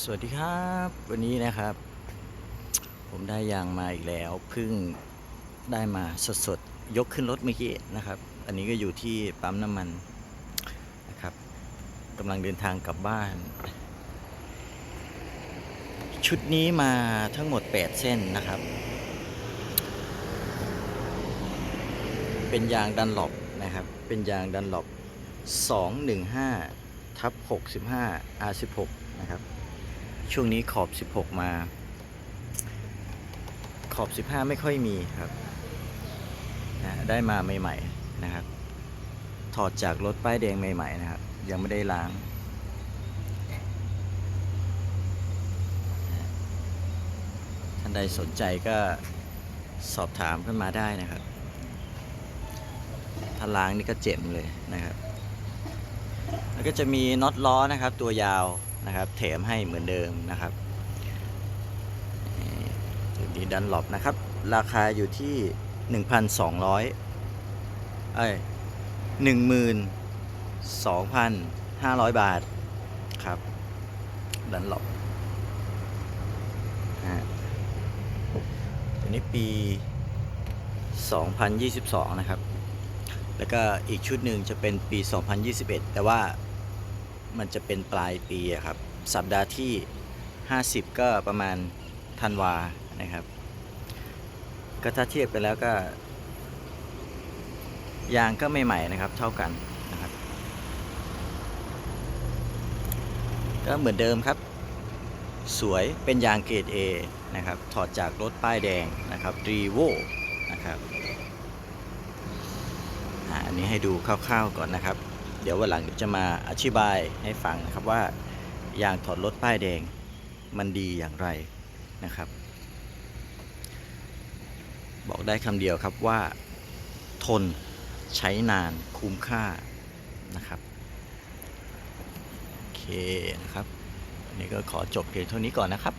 สวัสดีครับ วันนี้นะครับ ผมได้ยางมาอีกแล้วเพิ่งได้มาสดๆ ยกขึ้นรถเมื่อกี้นะครับ อันนี้ก็อยู่ที่ปั๊มน้ำมันนะครับกำลังเดินทางกลับบ้าน ชุดนี้มาทั้งหมด 8 เส้นนะครับ เป็นยางดันหลบนะครับ เป็นยางดันหลบ215ทับ65 R16 นะครับ ช่วงนี้ขอบ 16 มา ขอบ 15 ไม่ค่อยมีครับนะได้มาใหม่ๆนะครับ ถอดจากรถป้ายแดงใหม่ ๆ นะครับ ยังไม่ได้ล้าง ท่านใดสนใจก็สอบถามขึ้นมาได้นะครับ ถ้าล้างนี่ก็เจ็บเลยนะครับ แล้วก็จะมีน็อตล้อนะครับ ตัวยาว นะครับ แถมให้เหมือนเดิมนะครับตัวนี้ดันหลบนะครับ ราคาอยู่ที่ 1,200 เอ้ย12,500 บาทครับ ดันหลบฮะตัวนี้ปี 2022 นะครับ แล้วก็อีกชุดหนึ่งจะเป็นปี 2021 แต่ว่า มันจะเป็นปลายปีครับ สัปดาห์ที่ 50 ก็ประมาณธันวานะครับ ก็ถ้าเทียบกันแล้วก็ยางก็ไม่ใหม่นะครับเท่ากันนะครับ ก็เหมือนเดิมครับ สวยเป็นยางเกรด A นะครับ ถอดจากรถป้ายแดงนะครับรีโวนะครับอันนี้ให้ดูคร่าวๆก่อนนะครับ เดี๋ยววันหลังจะมาอธิบายให้ฟังนะครับว่ายางถอดรถป้ายแดงมันดีอย่างไรนะครับ บอกได้คำเดียวครับว่าทนใช้นานคุ้มค่านะครับโอเคนะครับนนี้ก็ขอจบเพียงเท่านี้ก่อนนะครับ